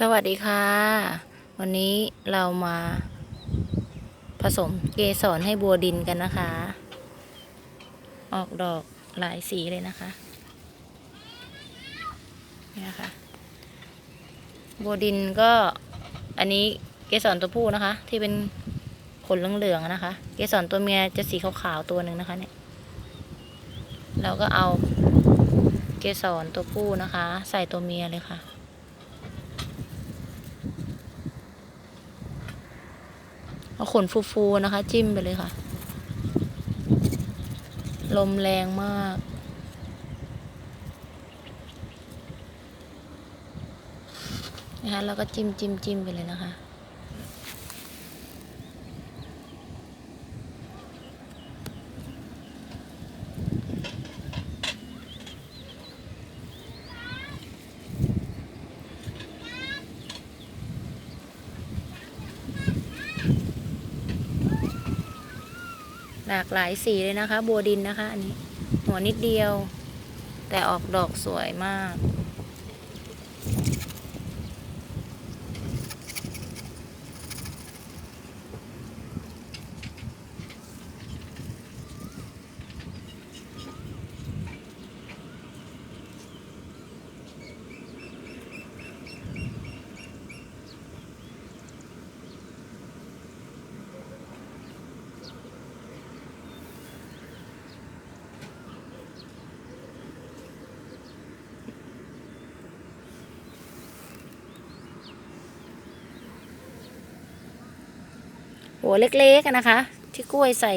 สวัสดีค่ะ วันนี้เรามาผสมเกสรให้บัวดินกันนะคะ ออกดอกหลายสีเลยนะคะนี่ยค่ะบัวดินก็อันนี้เกสรตัวผู้นะคะ ที่เป็นขนเหลืองๆนะคะ เกสรตัวเมียจะสีขาวๆตัวหนึ่งนะคะเนี่ยเราก็เอาเกสรตัวผู้นะคะ ใส่ตัวเมียเลยค่ะ เอาขนฟูๆนะคะ จิ้มไปเลยค่ะ ลมแรงมากนะคะแล้วก็จิ้มจิ้มจิ้มไปเลยนะคะ หลากหลายสีเลยนะคะ บัวดินนะคะ อันนี้ หัวนิดเดียว แต่ออกดอกสวยมาก หัวเล็กๆนะคะ ที่กล้วยใส่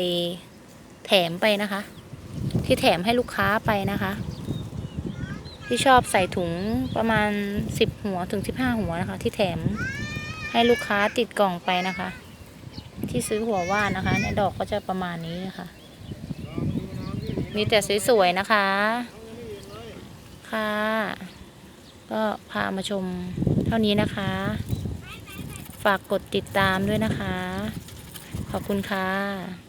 แถมไปนะคะ ที่แถมให้ลูกค้าไปนะคะ ที่ชอบใส่ถุงประมาณสิบหัวถึงสิบห้าหัวนะคะ ที่แถมให้ลูกค้าติดกล่องไปนะคะ ที่ซื้อหัวว่านนะคะเนี่ยดอกก็จะประมาณนี้นะคะ มีแต่สวยๆนะคะค่ะ ก็พามาชมเท่านี้นะคะ ฝากกดติดตามด้วยนะคะ ขอบคุณค่ะ